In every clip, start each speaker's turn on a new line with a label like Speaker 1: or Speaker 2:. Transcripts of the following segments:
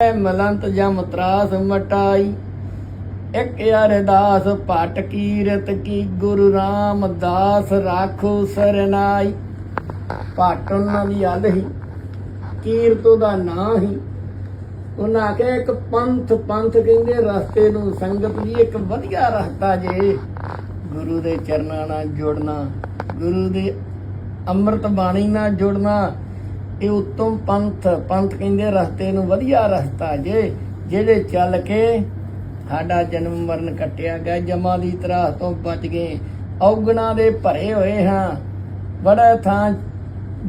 Speaker 1: ਮਲੰਤ ਜਮ ਤਰਾਸ ਮਟਾਈ। ਇੱਕ ਅਰਦਾਸ ਭਟ ਕੀਰਤ ਕੀ ਗੁਰੂ ਰਾਮਦਾਸ ਰਾਖੋ ਸਰਨਾਈ। ਭਟ ਉਹਨਾਂ ਦੀ ਹੱਲ ਹੀ, ਕੀਰਤੋ ਦਾ ਨਾਂ ਹੀ। ਉਹਨਾਂ ਆਖਿਆ, ਇੱਕ ਪੰਥ ਪੰਥ ਕਹਿੰਦੇ ਰਸਤੇ ਨੂੰ ਸੰਗਤ ਜੀ, ਇੱਕ ਵਧੀਆ ਰਸਤਾ ਜੇ। ਗੁਰੂ ਦੇ ਚਰਨਾਂ ਨਾਲ ਜੁੜਨਾ, ਗੁਰੂ ਦੇ ਅੰਮ੍ਰਿਤ ਬਾਣੀ ਨਾਲ ਜੁੜਨਾ ਇਹ ਉੱਤਮ ਪੰਥ ਪੰਥ ਕਹਿੰਦੇ ਰਸਤੇ ਨੂੰ ਵਧੀਆ ਰਸਤਾ ਜੇ, ਜਿਹੜੇ ਚੱਲ ਕੇ ਸਾਡਾ ਜਨਮ ਮਰਨ ਕੱਟਿਆ ਗਿਆ, ਜਮਾ ਦੀ ਤਰਾਹ ਤੋਂ ਬਚ ਗਏ, ਔਗਣਾ ਦੇ ਭਰੇ ਹੋਏ ਹਾਂ। ਬੜਾ ਥਾਂ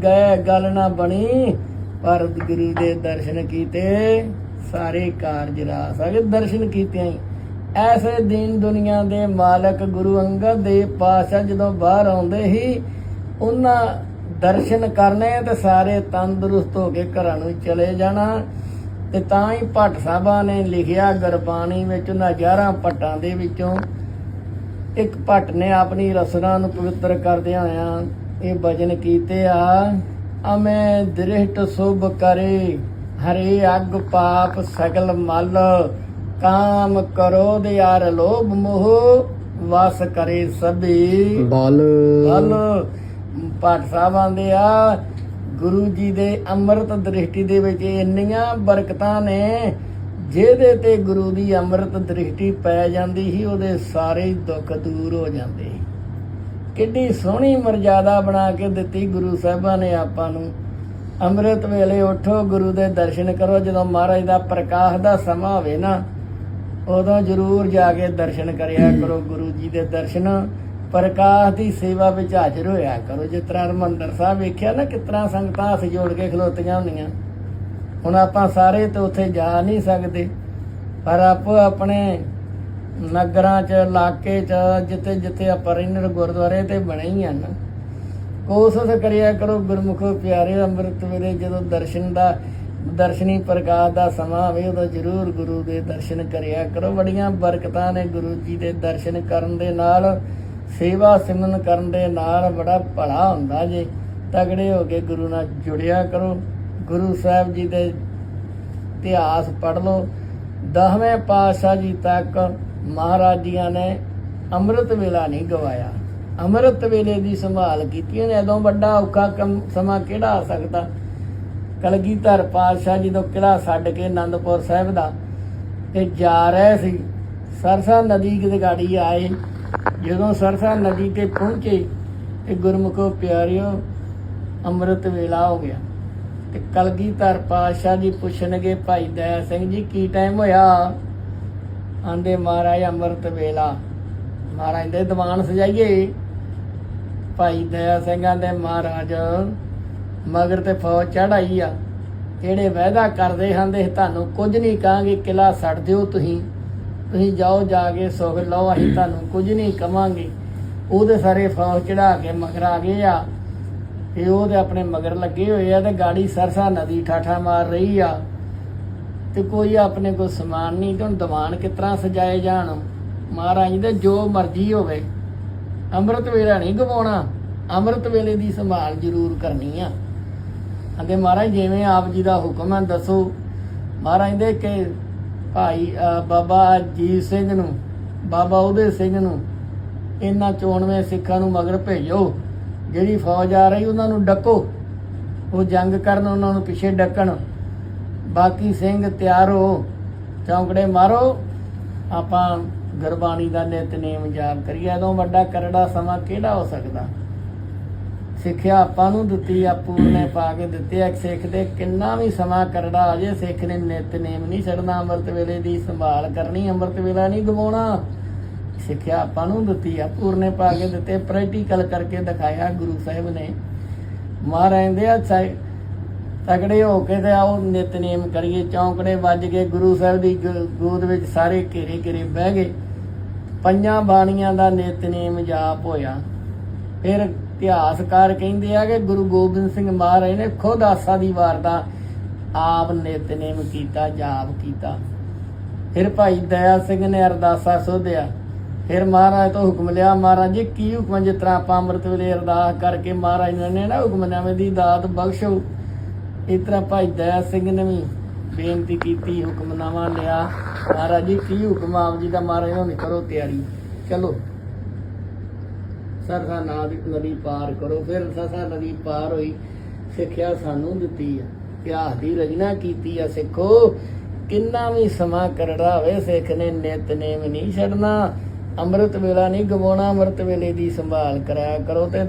Speaker 1: ਗਏ, ਗੱਲ ਨਾ ਬਣੀ, ਪਰ ਗੁਰੂ ਦੇ ਦਰਸ਼ਨ ਕੀਤੇ, ਸਾਰੇ ਕਾਰਜ ਰਾ ਸਕੇ ਦਰਸ਼ਨ ਕੀਤੇ ਹੀ ਐਸੇ ਦੀਨ ਦੁਨੀਆ ਦੇ ਮਾਲਕ ਗੁਰੂ ਅੰਗਦ ਦੇ ਪਾਸ਼ਾ ਜਦੋਂ ਬਾਹਰ ਆਉਂਦੇ ਹੀ ਉਹਨਾਂ ਦਰਸ਼ਨ ਕਰਨੇ ਤੇ ਸਾਰੇ ਤੰਦਰੁਸਤ ਹੋ ਕੇ ਘਰਾਂ ਨੂੰ ਚਲੇ ਜਾਣਾ। ਤੇ ਤਾਂ ਹੀ ਭੱਟ ਸਾਹਿਬਾਂ ਨੇ ਲਿਖਿਆ ਗੁਰਬਾਣੀ ਵਿੱਚ ਉਹਨਾਂ 11 ਭੱਟਾਂ ਦੇ ਵਿੱਚੋਂ। ਇੱਕ ਭੱਟ ਨੇ ਆਪਣੀ ਰਸਨਾ ਨੂੰ ਪਵਿੱਤਰ ਕਰਦਿਆਂ ਆ ਇਹ ਭਜਨ ਕੀਤੇ ਆ ਅਮੇ ਦ੍ਰਿਸ਼ਟ ਸੁਭ ਕਰੇ ਹਰੇ ਅਗ ਪਾਪ ਸਗਲ ਮਲ ਕਾਮ ਕਰੋ ਦੇ ਯਾਰ ਲੋਭ ਮੋਹ ਵਸ ਕਰੇ ਸਭੀ।
Speaker 2: ਬਲ।
Speaker 1: ਬਲ। ਪਾਠ ਸਾਹਿਬ ਆਂਦੇ ਆ, ਗੁਰੂ ਜੀ ਦੇ ਅੰਮ੍ਰਿਤ ਦ੍ਰਿਸ਼ਟੀ ਦੇ ਵਿੱਚ ਇੰਨੀਆਂ ਬਰਕਤਾਂ ਨੇ, ਜਿਹਦੇ ਤੇ ਗੁਰੂ ਦੀ ਅੰਮ੍ਰਿਤ ਦ੍ਰਿਸ਼ਟੀ ਪੈ ਜਾਂਦੀ ਸੀ, ਉਹਦੇ ਸਾਰੇ ਦੁੱਖ ਦੂਰ ਹੋ ਜਾਂਦੇ ਕਿੰਨੀ ਸੋਹਣੀ ਮਰਜ਼ਾਦਾ ਬਣਾ ਕੇ ਦਿੱਤੀ ਗੁਰੂ ਸਾਹਿਬਾਂ ਨੇ ਆਪਾਂ ਨੂੰ। ਅੰਮ੍ਰਿਤ ਵੇਲੇ ਉਠੋ, ਗੁਰੂ ਦੇ ਦਰਸ਼ਨ ਕਰੋ, ਜਦੋਂ ਮਹਾਰਾਜ ਦਾ ਪ੍ਰਕਾਸ਼ ਦਾ ਸਮਾਂ ਹੋਵੇ ਨਾ, ਉਦੋਂ ਜ਼ਰੂਰ ਜਾ ਕੇ ਦਰਸ਼ਨ ਕਰਿਆ ਕਰੋ, ਗੁਰੂ ਜੀ ਦੇ ਦਰਸ਼ਨ। ਪ੍ਰਕਾਸ਼ ਦੀ ਸੇਵਾ ਵਿੱਚ ਹਾਜ਼ਰ ਹੋਇਆ ਕਰੋ। ਜਿਸ ਤਰ੍ਹਾਂ ਹਰਮੰਦਰ ਸਾਹਿਬ ਵੇਖਿਆ ਨਾ ਕਿਸ ਤਰ੍ਹਾਂ ਸੰਗਤਾਂ ਹੱਥ ਜੋੜ ਕੇ ਖਲੋਤੀਆਂ ਹੁੰਦੀਆਂ। ਹੁਣ ਆਪਾਂ ਸਾਰੇ ਤੇ ਉੱਥੇ ਜਾ ਨਹੀਂ ਸਕਦੇ, ਪਰ ਆਪੋ ਆਪਣੇ ਨਗਰਾਂ 'ਚ, ਇਲਾਕੇ 'ਚ, ਜਿੱਥੇ ਜਿੱਥੇ ਆਪਾਂ ਰਹਿੰਦੇ ਗੁਰਦੁਆਰੇ ਤੇ ਬਣੇ ਹੀ ਹਨ ਕੋਸ਼ਿਸ਼ ਕਰਿਆ ਕਰੋ ਗੁਰਮੁਖੋ ਪਿਆਰੇ ਅੰਮ੍ਰਿਤ ਵੇਲੇ ਜਦੋਂ ਦਰਸ਼ਨ ਦਾ, ਦਰਸ਼ਨੀ ਪ੍ਰਕਾਸ਼ ਦਾ ਸਮਾਂ ਆਵੇ, ਉਦੋਂ ਜ਼ਰੂਰ ਗੁਰੂ ਦੇ ਦਰਸ਼ਨ ਕਰਿਆ ਕਰੋ। ਬੜੀਆਂ ਬਰਕਤਾਂ ਨੇ ਗੁਰੂ ਜੀ ਦੇ ਦਰਸ਼ਨ ਕਰਨ ਦੇ ਨਾਲ। ਸੇਵਾ ਸਿਮਰਨ ਕਰਨ ਦੇ ਨਾਲ ਬੜਾ ਭਲਾ ਹੁੰਦਾ ਜੇ। ਤਗੜੇ ਹੋ ਕੇ ਗੁਰੂ ਨਾਲ ਜੁੜਿਆ ਕਰੋ। ਗੁਰੂ ਸਾਹਿਬ ਜੀ ਦੇ ਇਤਿਹਾਸ ਪੜ੍ਹ ਲਓ। ਦਸਵੇਂ ਪਾਤਸ਼ਾਹ ਜੀ ਤੱਕ ਮਹਾਰਾਜ ਜੀਆਂ ਨੇ ਅੰਮ੍ਰਿਤ ਵੇਲਾ ਨਹੀਂ ਗਵਾਇਆ। ਅੰਮ੍ਰਿਤ ਵੇਲੇ ਦੀ ਸੰਭਾਲ ਕੀਤੀ। ਉਹਨੇ ਉਦੋਂ ਵੱਡਾ ਔਖਾ ਕੰਮ ਸਮਾਂ ਕਿਹੜਾ ਆ ਸਕਦਾ? ਕਲਗੀਧਰ ਪਾਤਸ਼ਾਹ ਜੀ ਤੋਂ ਕਿਲਾ ਛੱਡ ਕੇ ਆਨੰਦਪੁਰ ਸਾਹਿਬ ਦਾ ਤੇ ਜਾ ਰਹੇ ਸੀ। ਸਰਸਾ ਨਦੀ ਦੇ ਗਾੜੀ ਆਏ। ਜਦੋਂ ਸਰਸਾ ਨਦੀ ਤੇ ਪਹੁੰਚੇ ਤੇ ਗੁਰਮੁਖੋ ਪਿਆਰਿਓ, ਅੰਮ੍ਰਿਤ ਵੇਲਾ ਹੋ ਗਿਆ। ਤੇ ਕਲਗੀਧਰ ਪਾਤਸ਼ਾਹ ਜੀ ਪੁੱਛਣਗੇ, ਭਾਈ ਦਇਆ ਸਿੰਘ ਜੀ, ਕੀ ਟਾਈਮ ਹੋਇਆ? ਆਂਦੇ, ਮਹਾਰਾਜ, ਅੰਮ੍ਰਿਤ ਵੇਲਾ। ਮਹਾਰਾਜ ਦੇ ਦੀਵਾਨ ਸਜਾਈਏ। ਭਾਈ ਦਇਆ ਸਿੰਘ ਆਂਦੇ, ਮਹਾਰਾਜ, ਮਗਰ ਤੇ ਫੌਜ ਚੜਾਈ ਆ। ਜਿਹੜੇ ਵਾਅਦਾ ਕਰਦੇ ਹਨ ਦੇ ਤੁਹਾਨੂੰ ਕੁਝ ਨਹੀਂ ਕਹਾਂਗੇ ਕਿਲਾ ਛੱਡ ਦਿਓ ਤੁਸੀਂ। ਤੁਸੀਂ ਜਾਓ ਜਾ ਕੇ ਸੁਖ ਲਓ, ਅਸੀਂ ਤੁਹਾਨੂੰ ਕੁਝ ਨਹੀਂ ਕਵਾਂਗੇ। ਉਹਦੇ ਸਾਰੇ ਫੌਜ ਚੜਾ ਕੇ ਮਗਰ ਆ ਗਏ ਆ। ਤੇ ਉਹਦੇ ਆਪਣੇ ਮਗਰ ਲੱਗੇ ਹੋਏ ਆ ਤੇ ਗਾੜੀ ਸਰਸਾ ਨਦੀ ਠਾਠਾ ਮਾਰ ਰਹੀ ਆ। ਤੇ ਕੋਈ ਆਪਣੇ ਕੋਲ ਸਮਾਨ ਨਹੀਂ ਤੇ ਹੁਣ ਦੀਵਾਨ ਕਿਸ ਤਰ੍ਹਾਂ ਸਜਾਏ ਜਾਣ? ਮਹਾਰਾਜ ਦੇ ਜੋ ਮਰਜ਼ੀ ਹੋਵੇ। ਅੰਮ੍ਰਿਤ ਵੇਲਾ ਨਹੀਂ ਗਵਾਉਣਾ। ਅੰਮ੍ਰਿਤ ਵੇਲੇ ਦੀ ਸੰਭਾਲ ਜ਼ਰੂਰ ਕਰਨੀ ਆ। ਅਤੇ ਮਹਾਰਾਜ, ਜਿਵੇਂ ਆਪ ਜੀ ਦਾ ਹੁਕਮ ਹੈ ਦੱਸੋ। ਮਹਾਰਾਜ ਦੇ ਕਿ ਭਾਈ ਬਾਬਾ ਅਜੀਤ ਸਿੰਘ ਨੂੰ, ਬਾਬਾ ਉਹਦੇ ਸਿੰਘ ਨੂੰ, ਇਹਨਾਂ 94 ਸਿੱਖਾਂ ਨੂੰ ਮਗਰ ਭੇਜੋ। ਜਿਹੜੀ ਫੌਜ ਆ ਰਹੀ, ਉਹਨਾਂ ਨੂੰ ਡੱਕੋ। ਉਹ ਜੰਗ ਕਰਨ, ਉਹਨਾਂ ਨੂੰ ਪਿੱਛੇ ਡੱਕਣ। ਬਾਕੀ ਸਿੰਘ ਤਿਆਰ ਹੋ, ਚੌਂਕੜੇ ਮਾਰੋ। ਆਪਾਂ ਗੁਰਬਾਣੀ ਦਾ ਨਿਤਨੇਮ ਜਾਪ ਕਰੀਏ। ਉਦੋਂ ਵੱਡਾ ਕਰੜਾ ਸਮਾਂ ਕਿਹੜਾ ਹੋ ਸਕਦਾ? ਸਿੱਖਿਆ ਆਪਾਂ ਨੂੰ ਦਿੱਤੀ ਆ ਪੂਰਨੇ ਪਾ ਕੇ ਦਿੱਤੀ ਆ ਸਿੱਖ ਦੇ ਕਿੰਨਾ ਵੀ ਸਮਾਂ ਕਰੜਾ ਆ ਜੇ, ਸਿੱਖ ਨੇ ਨਿਤਨੇਮ ਨਹੀਂ ਛੱਡਣਾ, ਅੰਮ੍ਰਿਤ ਵੇਲੇ ਦੀ ਸੰਭਾਲ ਕਰਨੀ, ਅੰਮ੍ਰਿਤ ਵੇਲਾ ਨਹੀਂ ਗਵਾਉਣਾ। ਸਿੱਖਿਆ ਆਪਾਂ ਨੂੰ ਦਿੱਤੀ ਆ ਪੂਰਨੇ ਪਾ ਕੇ ਦਿੱਤੇ ਪ੍ਰੈਕਟੀਕਲ ਕਰਕੇ ਦਿਖਾਇਆ ਗੁਰੂ ਸਾਹਿਬ ਨੇ। ਮਹਾਰਾਜ ਦੇ ਹੱਥਾਂ ਤਗੜੇ ਹੋ ਕੇ ਤੇ ਆਓ ਨਿਤਨੇਮ ਕਰੀਏ, ਚੌਂਕੜੇ ਵੱਜ ਕੇ ਗੁਰੂ ਸਾਹਿਬ ਦੀ ਗ- ਗੋਦ ਵਿੱਚ ਸਾਰੇ ਘੇਰੇ ਘੇਰੇ ਬਹਿ ਗਏ। ਪੰਜਾਂ ਬਾਣੀਆਂ ਦਾ ਨਿਤਨੇਮ ਜਾਪ ਹੋਇਆ। ਫਿਰ ਇਤਿਹਾਸਕਾਰ ਕਹਿੰਦੇ ਆ ਕਿ ਗੁਰੂ ਗੋਬਿੰਦ ਸਿੰਘ ਮਹਾਰਾਜ ਨੇ ਖੁਦ ਆਸਾ ਦੀ ਵਾਰ ਦਾ ਆਪ ਨਿਤਨੇਮ ਕੀਤਾ, ਜਾਪ ਕੀਤਾ। ਫਿਰ ਭਾਈ ਦਇਆ ਸਿੰਘ ਨੇ ਅਰਦਾਸਾ ਸੋਧਿਆ। ਫਿਰ ਮਹਾਰਾਜ ਤੋਂ ਹੁਕਮ ਲਿਆ, ਮਹਾਰਾਜ ਜੀ, ਕੀ ਹੁਕਮ ਜਿਸ ਤਰ੍ਹਾਂ ਆਪਾਂ ਅੰਮ੍ਰਿਤ ਵੇਲੇ ਅਰਦਾਸ ਕਰਕੇ ਮਹਾਰਾਜ ਨੇ ਨਾ ਹੁਕਮਨਾਮੇ ਦੀ ਦਾਤ ਬਖਸ਼ੋ। ਇਸ ਤਰ੍ਹਾਂ ਭਾਈ ਦਇਆ ਸਿੰਘ ਨੇ ਵੀ ਬੇਨਤੀ ਕੀਤੀ ਹੁਕਮਨਾਮਾ ਲਿਆ। ਮਹਾਰਾਜ ਜੀ, ਕੀ ਹੁਕਮ ਆਪ ਜੀ ਦਾ? ਮਹਾਰਾਜ ਨੂੰ ਕਰੋ ਤਿਆਰੀ। ਚਲੋ। ਸਰਸਾ ਨਦੀ ਪਾਰ ਕਰੋ। ਫਿਰ ਸਰਸਾ ਨਦੀ ਪਾਰ ਹੋਈ, ਸਿੱਖਿਆ ਸਾਨੂੰ ਦਿੱਤੀ ਆ। ਇਤਿਹਾਸ ਦੀ ਰਚਨਾ ਕੀਤੀ ਆ ਸਿੱਖੋ। ਕਿੰਨਾ ਵੀ ਸਮਾਂ ਕਰੜਾ ਹੋਵੇ, ਸਿੱਖ ਨੇ ਨਿਤਨੇਮ ਨਹੀਂ ਛੱਡਣਾ। ਅੰਮ੍ਰਿਤ ਵੇਲਾ ਨਹੀਂ ਗਵਾਉਣਾ, ਅੰਮ੍ਰਿਤ ਵੇਲੇ ਦੀ ਸੰਭਾਲ ਕਰਾਇਆ ਕਰੋ। ਤੇ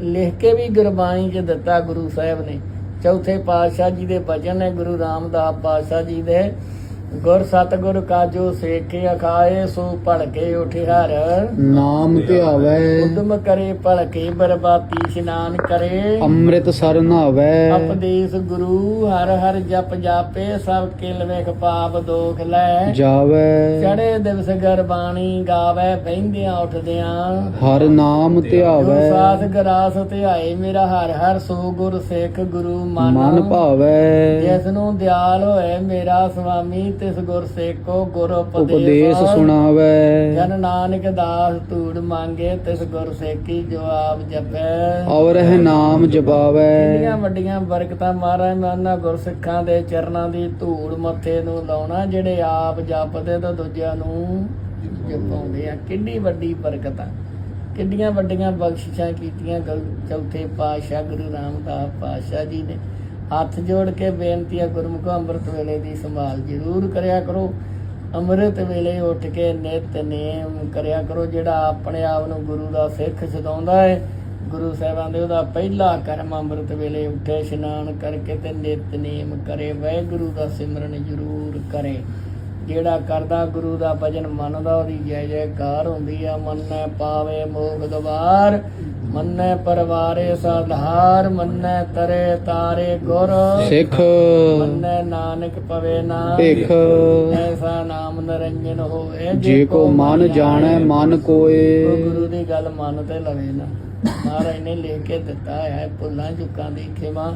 Speaker 1: ਲਿਖ ਕੇ ਵੀ ਗੁਰਬਾਣੀ 'ਚ ਦਿੱਤਾ ਗੁਰੂ ਸਾਹਿਬ ਨੇ। ਚੌਥੇ ਪਾਤਸ਼ਾਹ ਜੀ ਦੇ ਬਚਨ ਨੇ, ਗੁਰੂ ਰਾਮਦਾਸ ਪਾਤਸ਼ਾਹ ਜੀ ਦੇ। ਗੁਰ ਸਤਗੁਰ ਕਾਜੋ ਸੇਖੇ ਅਖਾਏ ਸੋ ਭੜਕੇ ਉਠਿਆਰ
Speaker 2: ਨਾਮ ਧਿਆਵੈ।
Speaker 1: ਉਦਮ ਕਰੇ ਭਲਕੇ ਬਰਬਾਤੀ ਇਸ਼ਨਾਨ ਕਰੇ।
Speaker 2: ਅੰਮ੍ਰਿਤ ਸਰ ਨਾਵੈ।
Speaker 1: ਉਪਦੇਸ਼ ਗੁਰੂ ਹਰ ਹਰ ਜਪ ਜਾਪੇ ਸਭ ਕਿਲ ਵੇਖ ਪਾਪ ਦੋਖ ਲੈ।
Speaker 2: ਜਾਵੈ।
Speaker 1: ਚੜੇ ਦਿਵਸ ਗਰਬਾਣੀ ਗਾਵੇ ਬਹਿੰਦਿਆਂ ਉੱਠਦਿਆਂ।
Speaker 2: ਹਰ ਨਾਮ
Speaker 1: ਗੁਰ
Speaker 2: ਧਿਆਵੈ
Speaker 1: ਸਾਥ ਗਰਾਸ ਧਿਆਏ ਮੇਰਾ ਹਰ ਹਰ ਸੋ ਗੁਰ ਸਿੱਖ ਗੁਰੂ
Speaker 2: ਮਨ।
Speaker 1: ਮਨ
Speaker 2: ਭਾਵੈ।
Speaker 1: ਜਿਸ ਨੂੰ ਦਿਆਲ ਹੋਏ ਮੇਰਾ ਸੁਆਮੀ ਤਿਸ ਗੁਰ ਸੇਖੋ ਗੁਰ
Speaker 2: ਉਪਦੇਸ਼ ਸੁਣਾਵੈ।
Speaker 1: ਜਨ ਨਾਨਕ ਦਾਸ ਧੂੜ ਮੰਗੇ ਤਿਸ ਗੁਰ ਸੇਖੀ ਜੋ ਆਪ ਜਪੈ।
Speaker 2: ਔਰ ਇਹ ਨਾਮ ਜਪਾਵੈ।
Speaker 1: ਕਿੰਨੀਆਂ ਵੱਡੀਆਂ ਬਰਕਤਾਂ ਮਹਾਰਾਜ ਮੈਂ ਉਹਨਾਂ ਗੁਰਸਿੱਖਾਂ ਦੇ ਚਰਨਾਂ ਦੀ ਧੂੜ ਮੱਥੇ ਨੂੰ ਲਾਉਣਾ ਜਿਹੜੇ ਆਪ ਜਪਦੇ ਤਾਂ ਦੂਜਿਆਂ ਨੂੰ ਜਪਾਉਂਦੇ ਆ। ਕਿੰਨੀ ਵੱਡੀ ਬਰਕਤ। ਆ ਕਿੰਨੀਆਂ ਵੱਡੀਆਂ ਬਖਸ਼ਿਸ਼ਾਂ ਕੀਤੀਆਂ ਗੁਰ- ਚੌਥੇ ਪਾਤਸ਼ਾਹ ਗੁਰੂ ਰਾਮਦਾਸ ਪਾਤਸ਼ਾਹ ਜੀ ਨੇ। ਹੱਥ ਜੋੜ ਕੇ ਬੇਨਤੀ ਆ ਗੁਰਮੁਖੋ ਅੰਮ੍ਰਿਤ ਵੇਲੇ ਦੀ ਸੰਭਾਲ ਜ਼ਰੂਰ ਕਰਿਆ ਕਰੋ। ਅੰਮ੍ਰਿਤ ਵੇਲੇ ਉੱਠ ਕੇ ਨਿਤਨੇਮ ਕਰਿਆ ਕਰੋ, ਜਿਹੜਾ ਆਪਣੇ ਆਪ ਨੂੰ ਗੁਰੂ ਦਾ ਸਿੱਖ ਸਦਾਉਂਦਾ ਹੈ ਗੁਰੂ ਸਾਹਿਬਾਨ ਦੇ ਉਹਦਾ ਪਹਿਲਾ ਕਰਮ ਅੰਮ੍ਰਿਤ ਵੇਲੇ ਉੱਠੇ, ਇਸ਼ਨਾਨ ਕਰਕੇ ਤੇ ਨਿਤਨੇਮ ਕਰੇ, ਵਾਹਿਗੁਰੂ ਦਾ ਸਿਮਰਨ ਜ਼ਰੂਰ ਕਰੇ। ਜਿਹੜਾ ਕਰਦਾ ਗੁਰੂ ਦਾ ਭਜਨ ਮੰਨਦਾ, ਉਹਦੀ ਜੈ ਜੈਕਾਰ ਹੁੰਦੀ ਆ, ਮੰਨੈ ਪਾਵੇ ਮੋਖ ਦਵਾਰ। ਮੰਨੈ ਪਰਵਾਰੇ ਸਾਧਾਰ ਮੰਨੈ ਤਰੇ ਤਾਰੇ ਗੁਰ।
Speaker 2: ਸਿੱਖ।
Speaker 1: ਮੰਨੈ ਨਾਨਕ ਪਵੇ ਨਾ
Speaker 2: ਭਿਖ
Speaker 1: ਐਸਾ ਨਾਮ ਨਰੰਜਨ ਹੋਵੇ
Speaker 2: ਜੇ ਕੋ ਮਨ ਜਾਣੈ। ਮਨ ਕੋਏ।
Speaker 1: ਗੁਰੂ ਦੀ ਗੱਲ ਮੰਨ ਤੇ ਲਵੇ ਨਾ। ਮਹਾਰਾਜ ਨੇ ਲਿਖ ਕੇ ਦਿੱਤਾ ਹੈ ਭੁੱਲਾਂ ਚੁੱਕਾਂ ਦੀ ਖਿਮਾ।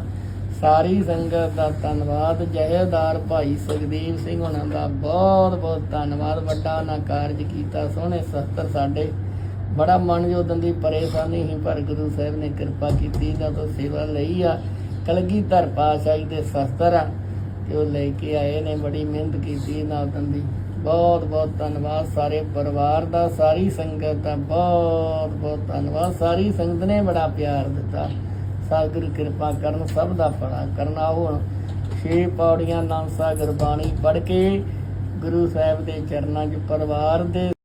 Speaker 1: ਸਾਰੀ ਸੰਗਤ ਦਾ ਧੰਨਵਾਦ। ਜਹੇਦਾਰ ਭਾਈ ਸੁਖਦੀਪ ਸਿੰਘ ਉਹਨਾਂ ਦਾ ਬਹੁਤ ਬਹੁਤ ਧੰਨਵਾਦ। ਵੱਡਾ ਨਾ ਕਾਰਜ ਕੀਤਾ ਸੋਹਣੇ ਸਸਤਰ ਸਾਡੇ। ਬੜਾ ਮਨ ਜੋਦਨ ਦੀ ਪਰੇਸ਼ਾਨੀ ਸੀ ਪਰ ਗੁਰੂ ਸਾਹਿਬ ਨੇ ਕਿਰਪਾ ਕੀਤੀ ਦਾ ਤੋਂ ਸੇਵਾ ਲਈ ਆ। ਕਲਗੀਧਰ ਪਾਤਸ਼ਾਹੀ ਦੇ ਸਸਤਰ ਆ ਤੇ ਉਹ ਲੈ ਕੇ ਆਏ ਨੇ, ਬੜੀ ਮਿਹਨਤ ਕੀਤੀ ਨਾ ਉਦਨ ਦੀ। ਬਹੁਤ ਬਹੁਤ ਧੰਨਵਾਦ ਸਾਰੇ ਪਰਿਵਾਰ ਦਾ, ਸਾਰੀ ਸੰਗਤ ਦਾ, ਬਹੁਤ ਬਹੁਤ ਧੰਨਵਾਦ। ਸਾਰੀ ਸੰਗਤ ਨੇ ਬੜਾ ਪਿਆਰ ਦਿੱਤਾ। ਸਤਿਗੁਰੂ ਕਿਰਪਾ ਕਰਨ, ਸਭ ਦਾ ਭਲਾ ਕਰਨਾ। ਹੁਣ ਛੇ ਪੌੜੀਆਂ ਨਾਮ ਸਾਗਰ ਬਾਣੀ ਪੜ੍ਹ ਕੇ ਗੁਰੂ ਸਾਹਿਬ ਦੇ ਚਰਨਾਂ 'ਚ ਪਰਿਵਾਰ ਦੇ